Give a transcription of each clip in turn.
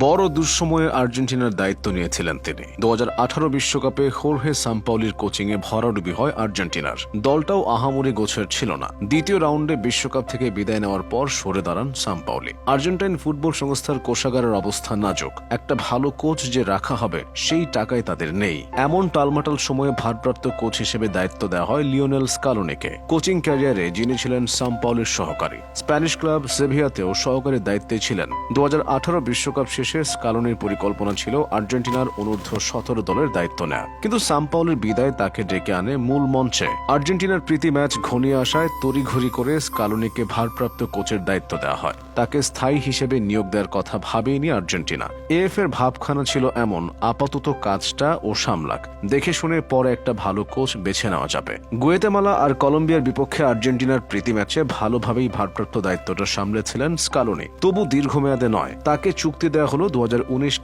বড় দুঃসময়ে আর্জেন্টিনার দায়িত্ব নিয়েছিলেন তিনি। দু বিশ্বকাপে হোরহে সাম্পাউলির কোচিংয়ে ভরাডুবি হয় আর্জেন্টিনার। দলটাও আহামরি গোছের ছিল না। দ্বিতীয় রাউন্ডে বিশ্বকাপ থেকে বিদায় নেওয়ার পর সরে দাঁড়ান সাম্পাউলি আর্জেন্টাইন ফুটবল সংস্থার কোষাগারের অবস্থা নাজুক। একটা ভালো কোচ যে রাখা হবে, সেই টাকায় তাদের নেই। এমন টালমাটাল সময়ে ভারপ্রাপ্ত কোচ হিসেবে দায়িত্ব দেওয়া হয় লিওনেল স্কালোনিকে। কোচিং ক্যারিয়ারে যিনি ছিলেন সাম্পাউলির সহকারী। স্প্যানিশ ক্লাব সেভিয়াতেও সহকারী দায়িত্বে ছিলেন। দু বিশ্বকাপ শেষে স্কালোনির পরিকল্পনা ছিল আর্জেন্টিনার অনূর্ধ্ব সতেরো দলের দায়িত্ব নেয়া। কিন্তু সাম্পাউলের বিদায় তাকে ডেকে আনে মূল মঞ্চে। আর্জেন্টিনার প্রীতি ম্যাচ ঘনিয়ে আসায় তড়িঘড়ি করে স্কালোনিকে ভারপ্রাপ্ত কোচের দায়িত্ব দেওয়া হয়। তাকে স্থায়ী হিসেবে নিয়োগ দেওয়ার কথা ভাবেইনি আর্জেন্টিনা। এএফ এর ভাবখানা ছিল এমন, আপাতত কাজটা ও সামলাক। দেখে শুনে পরে একটা ভালো কোচ বেছে নেওয়া যাবে। গুয়েতেমালা আর কলম্বিয়ার বিপক্ষে আর্জেন্টিনার প্রীতি ম্যাচে ভালোভাবেই ভারপ্রাপ্ত দায়িত্বটা সামলেছিলেন স্কালোনি। তবু দীর্ঘমেয়াদে নয়, তাকে চুক্তি দেওয়া হলো দু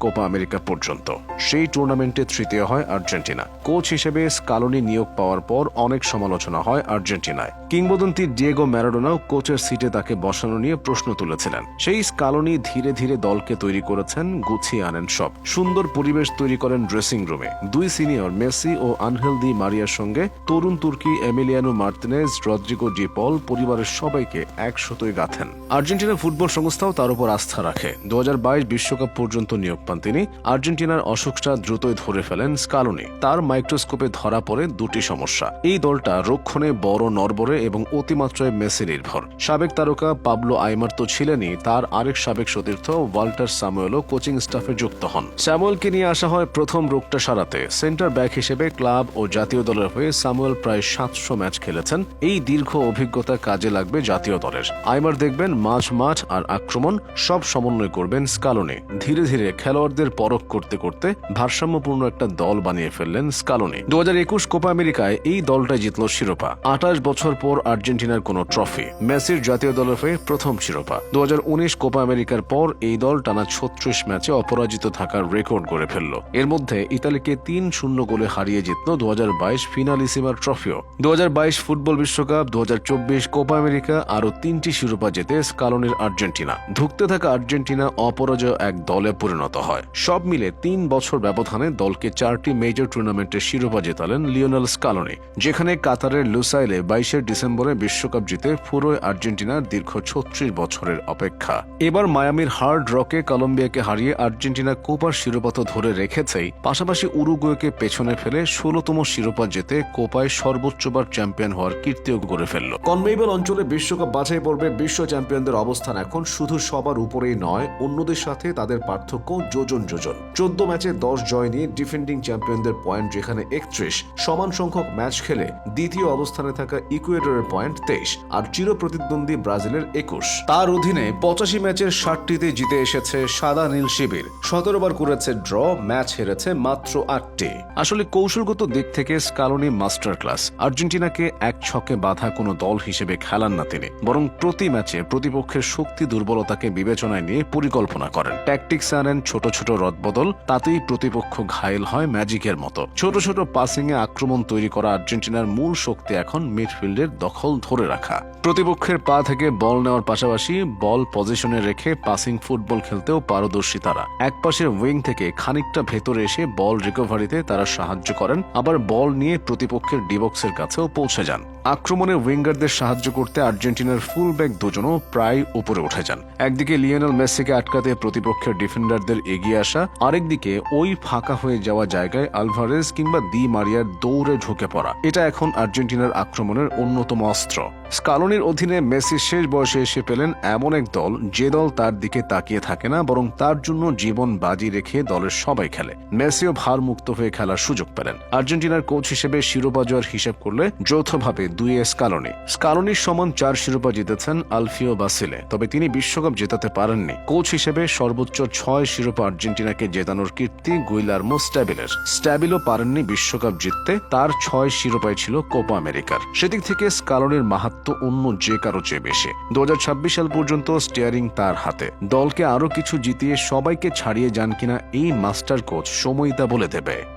কোপা আমেরিকা পর্যন্ত। সেই টুর্নামেন্টে তৃতীয় হয় আর্জেন্টিনা। কোচ হিসেবে স্কালোনি নিয়োগ পাওয়ার পর অনেক সমালোচনা হয় আর্জেন্টিনায়। কিংবদন্তি ডিয়েগো ম্যারাডোনাও কোচের সিটে তাকে বসানো নিয়ে প্রশ্ন তুলেছিলেন। সেই স্কালোনি ধীরে ধীরে দলকে তৈরি করেছেন, গুছিয়ে আনেন সব। সুন্দর পরিবেশ তৈরি করেন ড্রেসিং রুমে। দুই সিনিয়র, মেসি ও আনহেল দি মারিয়ার সঙ্গে তরুণ তুর্কি Emiliano Martinez, Rodrigo De Paul পরিবারের সবাইকে একশতই গাঁথেন। আর্জেন্টিনা ফুটবল সংস্থাও তার উপর আস্থা রাখে। দু বিশ্বকাপ পর্যন্ত নিয়োগ পান তিনি। আর্জেন্টিনার অসুখটা দ্রুতই ধরে ফেলেন স্কালোনি। তার মাইক্রোস্কোপে ধরা পড়ে দুটি সমস্যা। এই দলটা রক্ষণে বড় নরবরে এবং অতিমাত্রায় মেসি নির্ভর। সাবেক তারকা পাবলো আইমার তো ছিলেনই, তার আরেক সাবেক সতীর্থ ওয়াল্টার স্যামুয়েলও কোচিং স্টাফে যুক্ত হন। স্যামুয়েলকে নিয়ে আসা হয় প্রথম রোগটা সারাতে। সেন্টার ব্যাক হিসেবে ক্লাব ও জাতীয় দলের হয়ে স্যামুয়েল প্রায় সাতশো ম্যাচ খেলেছেন। এই দীর্ঘ অভিজ্ঞতা কাজে লাগবে জাতীয় দলের। আইমার দেখবেন মাঝ মাঠ আর আক্রমণ, সব সমন্বয় করবেন স্কালোনি। ধীরে ধীরে খেলোয়াড়দের পরখ করতে করতে ভারসাম্যপূর্ণ একটা দল বানিয়ে ফেললেন স্কালোনি। দু একুশ কোপা আমেরিকায় এই দলটা জিতল শিরোপা। আঠাশ বছর পর আর্জেন্টিনার কোনো ট্রফি। মেসির জাতীয় দলের হয়ে প্রথম শিরোপা। দু কোপা আমেরিকার পর এই দল টানা ছত্রিশ ম্যাচে অপরাজিত থাকার রেকর্ড গড়ে ফেলল। এর মধ্যে ইতালিকে তিন শূন্য গোলে হারিয়ে জিতল দু ফিনালিসিমার ট্রফিও। দু হাজার বাইশ ফুটবল বিশ্বকাপ দু হাজার চব্বিশ কোপা আমেরিকা আরও তিনটি শিরোপা জেতে স্কালোনির আর্জেন্টিনা। ধুঁকতে থাকা আর্জেন্টিনা অপরাজয় এক দলে পরিণত হয়। সব মিলে তিন বছর ব্যবধানে দলকে চারটি মেজর টুর্নামেন্টের শিরোপা জেতালেন লিওনেল স্কালোনি, যেখানে কাতারের লুসাইলে বাইশে ডিসেম্বরে বিশ্বকাপ জিতে ফুরোয় আর্জেন্টিনার দীর্ঘ ছত্রিশ বছরের অপেক্ষা। এবার মায়ামির হার্ড রকে কলম্বিয়াকে হারিয়ে আর্জেন্টিনা কোপার শিরোপা তো ধরে রেখেছেই, পাশাপাশি উরুগুয়েকে পেছনে ফেলে ষোলতম শিরোপা জেতে কোপায় সর্বোচ্চবার চ্যাম্পিয়ন হওয়ার কীর্তিও গড়ে ফেলল। কনমেবল অঞ্চলে বিশ্বকাপ বাছাই পর্বে বিশ্ব চ্যাম্পিয়নদের অবস্থান এখন শুধু সবার উপরেই নয়, অন্যদের সাথে তাদের পার্থক্য যোজন যোজন। চোদ্দ ম্যাচে দশ জয় নিয়ে ডিফেন্ডিং চ্যাম্পিয়নদের পয়েন্ট, যেখানে একত্রিশ, সমান সংখ্যক ম্যাচ খেলে দ্বিতীয় অবস্থানে থাকা ইকুয়েডরের পয়েন্ট তেইশ আর চির প্রতিদ্বন্দ্বী ব্রাজিলের একুশ। তার অধীনে পঁচাশি ম্যাচের ষাটটিতে জিতে এসেছে সাদা নীল শিবির। সতেরো বার করেছে ড্র, ম্যাচ হেরেছে মাত্র আটটি। আসলে কৌশলগত দিক থেকে স্কালোনি মাস্টার ক্লাস আর্জেন্টিনাকে এক ছকে বাধা কোনো দল হিসেবে খেলান না তিনি। বরং প্রতি ম্যাচে প্রতিপক্ষের শক্তি দুর্বলতাকে বিবেচনায় নিয়ে পরিকল্পনা করেন। ট্যাকটিক্স আনেন ছোট ছোট রদবদল তাতেই প্রতিপক্ষ ঘায়েল হয় ম্যাজিকের মতো। ছোট ছোট পাসিং এ আক্রমণ তৈরি করা আর্জেন্টিনার মূল শক্তি এখন মিডফিল্ডের দখল ধরে রাখা। প্রতিপক্ষের পা থেকে বল নেওয়ার পাশাপাশি বল পজিশনে রেখে পাসিং ফুটবল খেলতেও পারদর্শী তারা। এক পাশের উইং থেকে খানিকটা ভেতরে এসে বল রিকভারিতে তারা সাহায্য করেন, আবার বল নিয়ে প্রতিপক্ষের ডিবক্সের কাছেও পৌঁছে যান। আক্রমণে উইঙ্গারদের সাহায্য করতে আর্জেন্টিনার ফুল ব্যাক দুজনও প্রায় উপরে উঠে যান। একদিকে লিওনেল মেসিকে আটকাতে প্রতিপক্ষের ডিফেন্ডারদের এগিয়ে আসা আরেকদিকে ওই ফাঁকা হয়ে যাওয়া জায়গায় আলভারেজ কিংবা দি মারিয়ার দৌড়ে ঢুকে পড়া। এটা এখন আর্জেন্টিনার আক্রমণের অন্যতম অস্ত্র। স্কালোনির অধীনে মেসি শেষ বয়সে এসে পেলেন এমন এক দল যে দল তার দিকে তাকিয়ে থাকে না, বরং তার জন্য জীবন বাজি রেখে দলের সবাই খেলে। মেসিও ভার মুক্ত হয়ে খেলার সুযোগ পেলেন। আর্জেন্টিনার কোচ হিসেবে শিরোপা জয়ের হিসেব করলে যৌথভাবে দুই স্কালোনি। স্কালোনির সমান চার শিরোপা জিতেছেন আলফিও বাসিলে, তবে তিনি বিশ্বকাপ জেতাতে পারেননি। কোচ হিসেবে সর্বোচ্চ ছয় শিরোপা আর্জেন্টিনাকে জেতানোর কীর্তি গুইলার্মো স্ট্যাবিলের স্ট্যাবিলও পারেননি বিশ্বকাপ জিততে, তার ছয় শিরোপায় ছিল কোপা আমেরিকার। সেদিক থেকে স্কালোনির মাহাত্ম অন্য যে কারও চেয়ে বেশি। দু হাজার ছাব্বিশ সাল পর্যন্ত স্টিয়ারিং তার হাতে। দলকে আরও কিছু জিতিয়ে সবাইকে ছাড়িয়ে যান কিনা এই মাস্টার কোচ সময়িতা বলে দেবে।